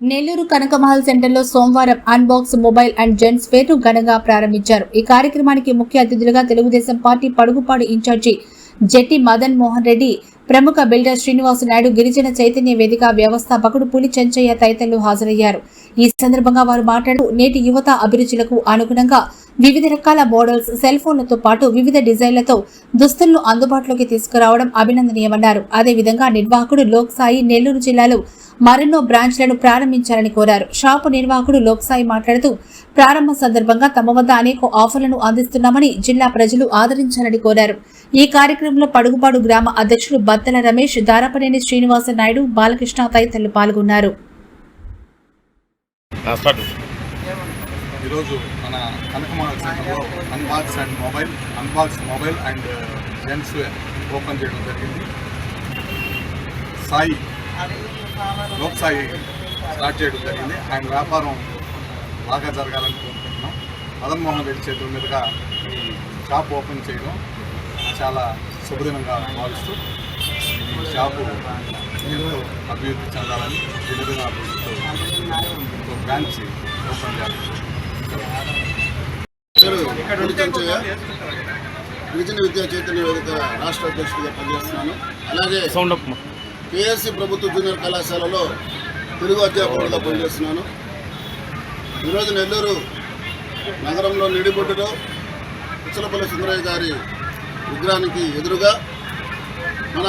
నెల్లూరు కనకమహల్ సెంటర్లో సోమవారం unbox mobile and gents fair ఘనంగా ప్రారంభించారు. ఈ కార్యక్రమానికి ముఖ్య అతిథులుగా తెలుగుదేశం పార్టీ పడుగుపాడు ఇన్ఛార్జి జెట్టి మదన్ మోహన్ రెడ్డి ప్రముఖ బిల్డర్ శ్రీనివాస నాయుడు గిరిజన చైతన్య వేదిక వ్యవస్థాపకుడు పులి చెంచయ్య తదితరులు హాజరయ్యారు. ఈ సందర్భంగా వారు మాట్లాడుతూ నేటి యువత అభిరుచులకు అనుగుణంగా వివిధ రకాల మోడల్స్ సెల్ ఫోన్లతో పాటు వివిధ డిజైన్లతో దుస్తులను అందుబాటులోకి తీసుకురావడం అభినందనీయమన్నారు. అదేవిధంగా నిర్వాహకుడు లోక్సాయి నెల్లూరు జిల్లాలో మరెన్నో బ్రాంచ్లను ప్రారంభించాలని కోరారు. షాపు నిర్వాహకుడు లోక్సాయి మాట్లాడుతూ ప్రారంభ సందర్భంగా తమ వద్ద అనేక ఆఫర్లను అందిస్తున్నామని జిల్లా ప్రజలు ఆదరించాలని కోరారు. ఈ కార్యక్రమంలో పడుగుపాడు గ్రామ అధ్యక్షుడు బత్తల రమేష్ దారపనేని శ్రీనివాస నాయుడు బాలకృష్ణ తదితరులు పాల్గొన్నారు. ఈరోజు మన కనకమాల సెంటర్లో unbox and mobile unbox mobile and gents open చేయడం జరిగింది. సాయి లోక్ సాయి స్టార్ట్ చేయడం జరిగింది. ఆయన వ్యాపారం బాగా జరగాలని కోరుకుంటున్నాం. మదన్మోహన్ రెడ్డి చేతుల మీదుగా ఈ షాప్ ఓపెన్ చేయడం చాలా శుభదినంగా భావిస్తూ ఈ షాపు ఎంతో అభివృద్ధి చెందాలని గిరిజన అభివృద్ధితో బ్రాంచ్ ఓపెన్ చేయాలని గిరిజన విద్యా చైతన్య వేదిక రాష్ట్ర అధ్యక్షుడిగా పనిచేస్తున్నాను. అలాగే కేఎస్సి ప్రభుత్వ జూనియర్ కళాశాలలో తెలుగు అధ్యాపకుడిగా పనిచేస్తున్నాను. ఈరోజు నెల్లూరు నగరంలో నిడిబొడ్డులో ఉచ్చలపల్లి సుందరయ్య గారి విగ్రహానికి ఎదురుగా మన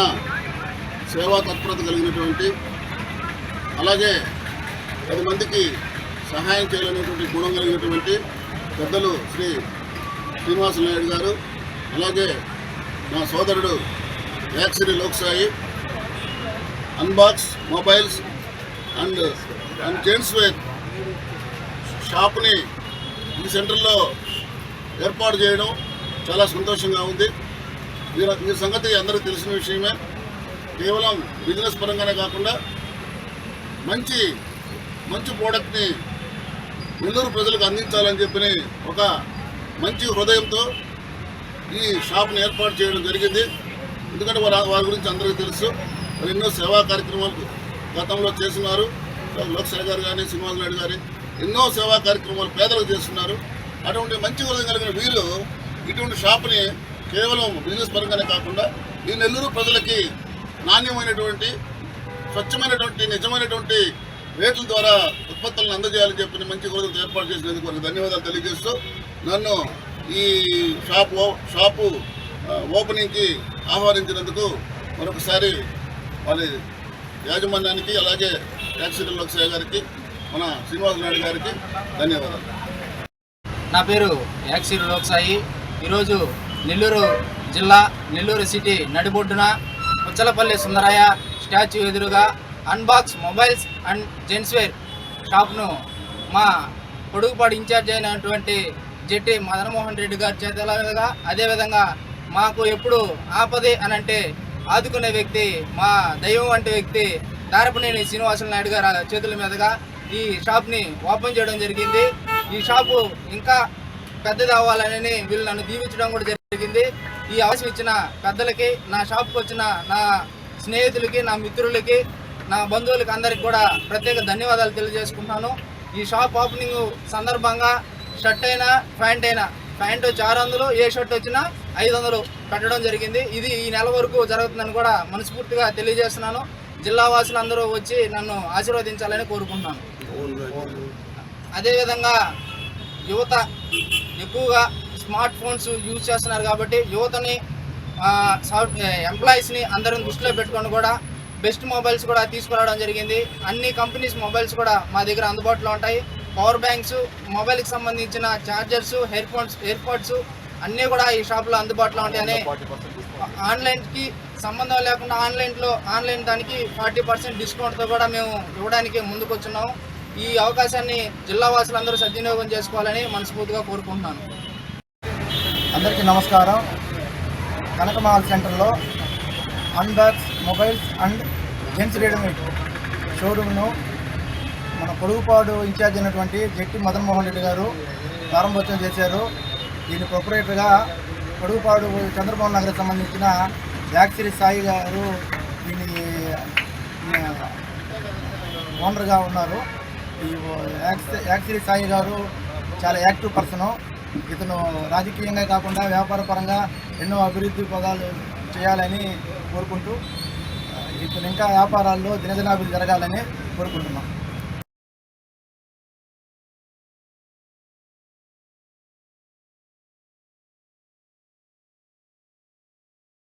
సేవా తత్పరత కలిగినటువంటి అలాగే పది మందికి సహాయం చేయాలనేటువంటి గుణం కలిగినటువంటి పెద్దలు శ్రీ శ్రీనివాస నాయుడు గారు అలాగే నా సోదరుడు యాక్సిరి Loksai unbox mobiles and and gents wear షాప్ని ఈ సెంటర్లో ఏర్పాటు చేయడం చాలా సంతోషంగా ఉంది. ఈ ఈ సంగతి అందరికీ తెలిసిన విషయమే. కేవలం బిజినెస్ పరంగానే కాకుండా మంచి మంచి ప్రోడక్ట్ని నెల్లూరు ప్రజలకు అందించాలని చెప్పి ఒక మంచి హృదయంతో ఈ షాప్ను ఏర్పాటు చేయడం జరిగింది. ఎందుకంటే వారి వారి గురించి అందరికీ తెలుసు. వారు ఎన్నో సేవా కార్యక్రమాలు గతంలో చేస్తున్నారు. లోక్సభ గారు కానీ శ్రీనివాస నాయుడు గారి ఎన్నో సేవా కార్యక్రమాలు పేదలకు చేస్తున్నారు. అటువంటి మంచి హృదయం కలిగిన వీరు ఇటువంటి షాప్ని కేవలం బిజినెస్ పరంగానే కాకుండా ఈ నెల్లూరు ప్రజలకి నాణ్యమైనటువంటి స్వచ్ఛమైనటువంటి నిజమైనటువంటి రేట్ల ద్వారా ఉత్పత్తులను అందజేయాలని చెప్పి మంచి హృదయంతో ఏర్పాటు చేసినందుకు వారికి ధన్యవాదాలు తెలియజేస్తూ నన్ను ఈ షాపు షాపు ఓపెనింగ్కి ఆహ్వానించినందుకు మరొకసారి వారి యాజమాన్యానికి అలాగే ట్యాక్సీ లోక్సాయి గారికి మన శ్రీనివాస నాయుడు గారికి ధన్యవాదాలు. నా పేరు యాక్సీ లోక్సాయి ఈరోజు నెల్లూరు జిల్లా నెల్లూరు సిటీ నడిబొడ్డున ఉచ్చలపల్లి సుందరయ్య స్టాచ్యూ ఎదురుగా unbox mobiles and gents wear షాప్ను మా పొడుగుపాడు ఇన్ఛార్జ్ అయినటువంటి జెట్టి మదన్మోహన్ రెడ్డి గారి చేతగా అదేవిధంగా మాకు ఎప్పుడు ఆపదే అని అంటే ఆదుకునే వ్యక్తి మా దైవం వంటి వ్యక్తి దారపనేని శ్రీనివాసులు నాయుడు గారి చేతుల మీదుగా ఈ షాప్ని ఓపెన్ చేయడం జరిగింది. ఈ షాపు ఇంకా పెద్దది అవ్వాలని వీళ్ళు నన్ను దీవించడం కూడా జరిగింది. ఈ అవసరం ఇచ్చిన పెద్దలకి నా షాప్కి వచ్చిన నా స్నేహితులకి నా మిత్రులకి నా బంధువులకు అందరికి కూడా ప్రత్యేక ధన్యవాదాలు తెలియజేసుకుంటున్నాను. ఈ షాప్ ఓపెనింగ్ సందర్భంగా షర్ట్ అయినా ప్యాంట్ అయినా ప్యాంట్ వచ్చి ఆరు వందలు ఏ షర్ట్ వచ్చినా ఐదు వందలు పెట్టడం జరిగింది. ఇది ఈ నెల వరకు జరుగుతుందని కూడా మనస్ఫూర్తిగా తెలియజేస్తున్నాను. జిల్లా అందరూ వచ్చి నన్ను ఆశీర్వదించాలని కోరుకుంటున్నాను. అదేవిధంగా యువత ఎక్కువగా స్మార్ట్ ఫోన్స్ యూజ్ చేస్తున్నారు కాబట్టి యువతని సాఫ్ట్ ఎంప్లాయీస్ని అందరం దృష్టిలో పెట్టుకొని కూడా బెస్ట్ మొబైల్స్ కూడా తీసుకురావడం జరిగింది. అన్ని కంపెనీస్ మొబైల్స్ కూడా మా దగ్గర అందుబాటులో ఉంటాయి. పవర్ బ్యాంక్స్ మొబైల్కి సంబంధించిన chargers hair phones earpods అన్నీ కూడా ఈ షాప్లో అందుబాటులో ఉంటాయని. ఆన్లైన్కి సంబంధం లేకుండా ఆన్లైన్లో ఆన్లైన్ దానికి ఫార్టీ పర్సెంట్ డిస్కౌంట్తో కూడా మేము ఇవ్వడానికి ముందుకొచ్చున్నాము ఈ అవకాశాన్ని జిల్లా వాసులందరూ సద్వినియోగం చేసుకోవాలని మనస్ఫూర్తిగా కోరుకుంటున్నాను. అందరికీ నమస్కారం. కనకమహల్ సెంటర్లో unbox mobiles and gents readymade షోరూమ్ను మన పొడుగుపాడు ఇన్ఛార్జ్ అయినటువంటి జట్టి మదన్ మోహన్ రెడ్డి గారు ప్రారంభోత్సవం చేశారు. దీని ప్రొపరేటర్గా పొడుగుపాడు చంద్రబాబు నగర్కి సంబంధించిన యాక్సిరి సాయి గారు దీని ఓనర్గా ఉన్నారు. ఈ యాక్సిరి సాయి గారు చాలా యాక్టివ్ పర్సను. ఇతను రాజకీయంగా కాకుండా వ్యాపార పరంగా ఎన్నో అభివృద్ధి పదాలు చేయాలని కోరుకుంటూ ఇప్పుడు ఇంకా వ్యాపారాల్లో దినదినాభివృద్ధి జరగాలని కోరుకుంటున్నాం.